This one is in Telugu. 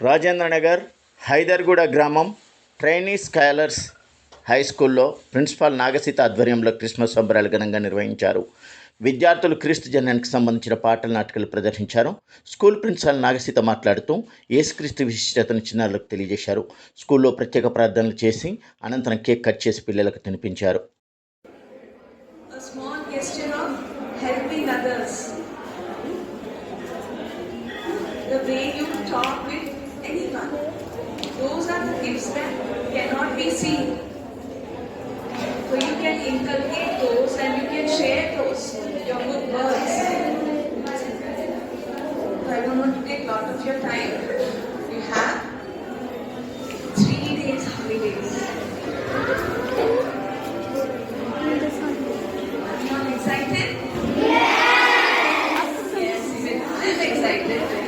రాజేంద్రనగర్ హైదర్గూడ గ్రామం ట్రైనీ స్కాలర్స్ హై స్కూల్లో ప్రిన్సిపాల్ నాగసీత ఆధ్వర్యంలో క్రిస్మస్ సంబరాలు ఘనంగా నిర్వహించారు విద్యార్థులు క్రీస్తు జన్యానికి సంబంధించిన పాటల నాటకాలు ప్రదర్శించారు స్కూల్ ప్రిన్సిపాల్ నాగసీత మాట్లాడుతూ ఏసుక్రీస్తు విశిష్టతను చిన్నారులకు తెలియజేశారు స్కూల్లో ప్రత్యేక ప్రార్థనలు చేసి అనంతరం కేక్ కట్ చేసి పిల్లలకు తినిపించారు. The way you talk with. who gives them cannot be seen. So you can inculcate those and you can share those, your good words. I don't want to take a lot of your time. You have three days holidays. Everyone excited? Yes! Yes, I'm excited.